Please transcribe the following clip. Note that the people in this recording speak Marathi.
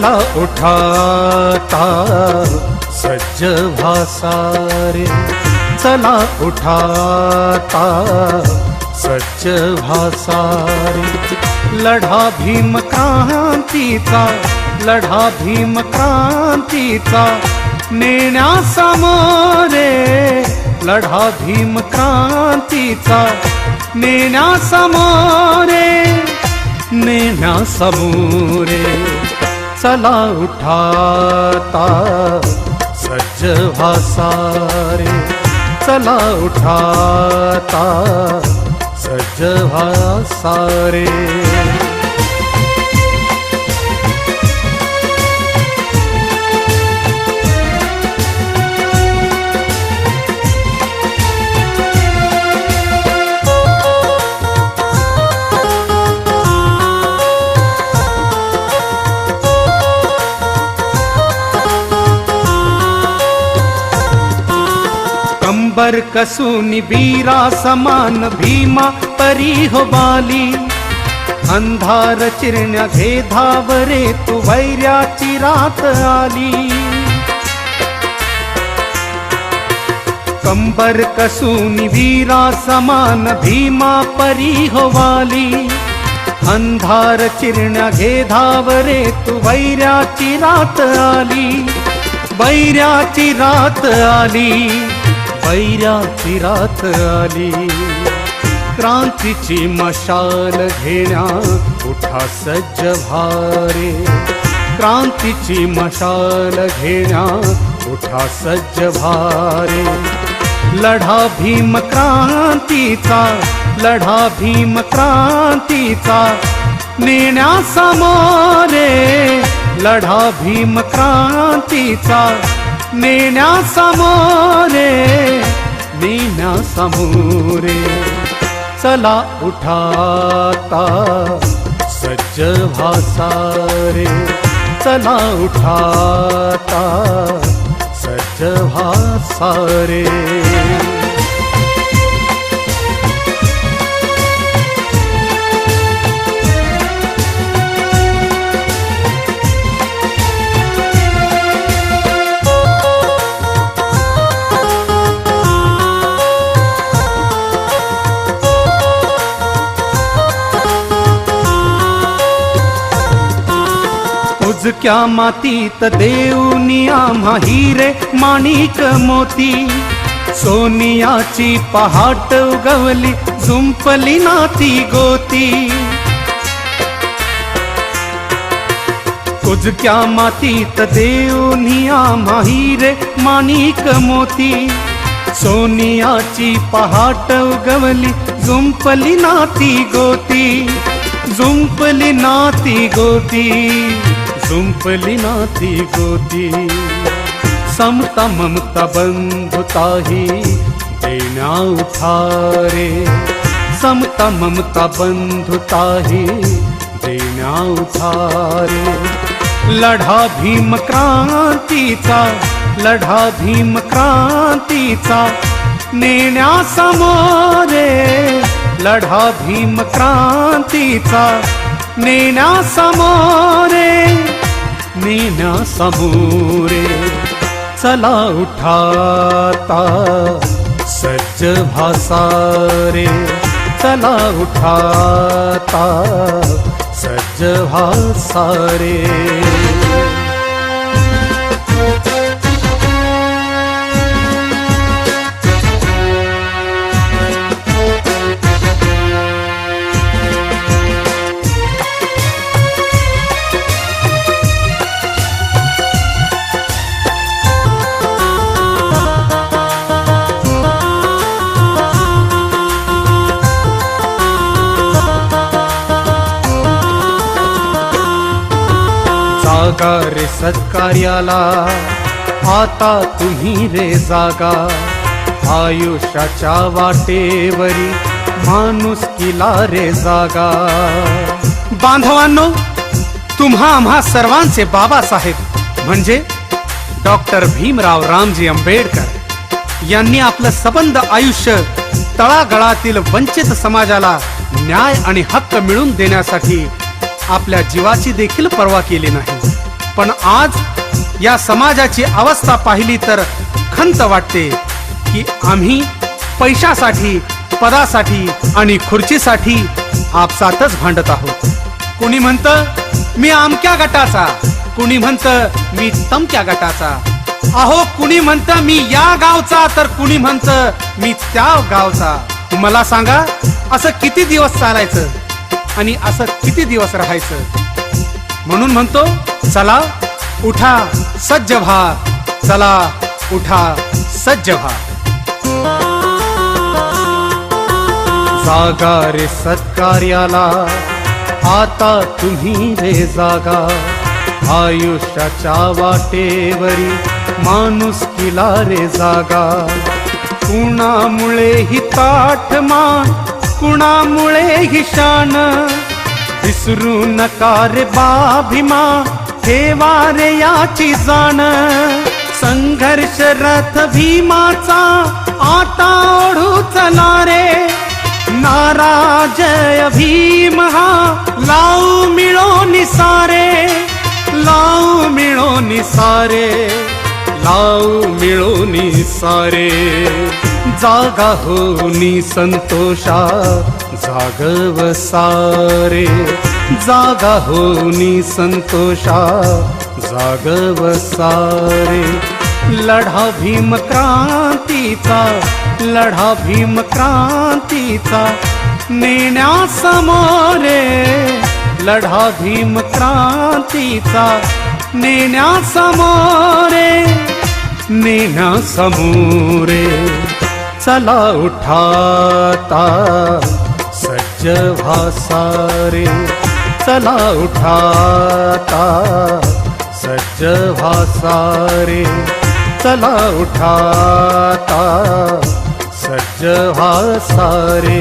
चला उठाता सज्ज भासारे। चला उठाता सज्ज भासारे। लढा भीम क्रांतीचा लढा भीम क्रांतीचा नेण्यासमोरे लढा भीम क्रांतीचा नेण्यासमोरे नेण्यासमोरे चला उठाता. सज्ज भासारे. चला उठाता. सज्ज भासारे. बर कसून बीरा समान भीमा परी हो बाली। अंधार चिरण्या भेदावरे तू वैर्याची रात आली। कंबर कसून वीरा समान भीमा परी हो वाली। अंधार चिरण्या घेधावरे तू वैर्याची रात आली। वैर्याची रात आली। वैर्याची रात आली. क्रांतीची मशाल घेण्या उठा सज्ज भारे. क्रांतीची मशाल घेण्या उठा सज्ज भारे. लढा भीम क्रांतीचा लढा भीम क्रांतीचा नेण्यासमोरे लढा भीम क्रांतीचा नेण्यासमोरे नेण्यासमोरे चला उठाता सज्ज भासारे. चला उठाता सज्ज भासारे. उजक्या मातीत देऊनी आम्हा हिरे माणिक मोती. सोनियाची पहाट उगवली झुंपली नाती गोती. कुजक्या मातीत देऊनी आम्हा हिरे माणिक मोती. सोनियाची पहाट उगवली झुंपली नाती गोती. झुंपली नाती गोती. झुंपली नाती गोती। समता ममता बंधुताही देण्या उठारे समता ममता बंधुताही देण्या उठारे लढा भीम क्रांतीचा लढा भीम क्रांतीचा नेण्यासमोरे लढा भीम क्रांतीचा नेण्यासमोरे नेण्यासमोरे चला उठाता सज्ज भासारे. चला उठाता सज्ज भासारे. जागा रे सत्कार्याला. आता तुम्ही रे जागा. आयुष्याच्या वाटेवरी माणूस किला रे जागा. बांधवांनो तुम्हा आम्हा सर्वांचे बाबासाहेब म्हणजे डॉक्टर भीमराव रामजी आंबेडकर यांनी आपलं सबंध आयुष्य तळागळातील वंचित समाजाला न्याय आणि हक्क मिळवून देण्यासाठी आपल्या जीवाची देखील पर्वा केली नाही. पण आज या समाजाची अवस्था पाहिली तर खंत वाटते की आम्ही पैशासाठी पदासाठी आणि खुर्चीसाठी आपसातच भांडत आहोत. कुणी म्हणतं मी आमक्या गटाचा. कुणी म्हणतं मी तमक्या गटाचा. अहो कुणी म्हणतं मी या गावचा. तर कुणी म्हणतं मी त्या गावचा. मला सांगा असं किती दिवस चालायचं? आणि असं किती दिवस राहायचं? म्हणून म्हणतो चला उठा सज्ज व्हा. चला उठा सज्ज व्हा. जागा रे सत्कार्याला आता तुम्ही रे जागा. आयुष्याच्या वाटेवरी माणूस किला रे जागा. कुणामुळे ही ताठ मान कुणामुळे ही शान विसरू नका रे बाभिमा ठेवा रे याची जाण. संघर्ष रथ भीमाचा आता ओढू चला रे. नाराजय भीम हा लाऊ मिळो निसारे लाऊ मिळो निसारे लाऊ मिळो निसारे. जागा होनी संतोषा जागव सारे जागा होनी संतोषा जागव सारे लढा भीम क्रांतीचा लढा भीम क्रांतीचा नेण्यासमोरे लढा भीम क्रांतीचा नेण्यासमोरे नेण्यासमोरे चला उठाता सज्ज भासारे. चला उठाता सज्ज भासारे. चला उठाता सज्ज भासारे.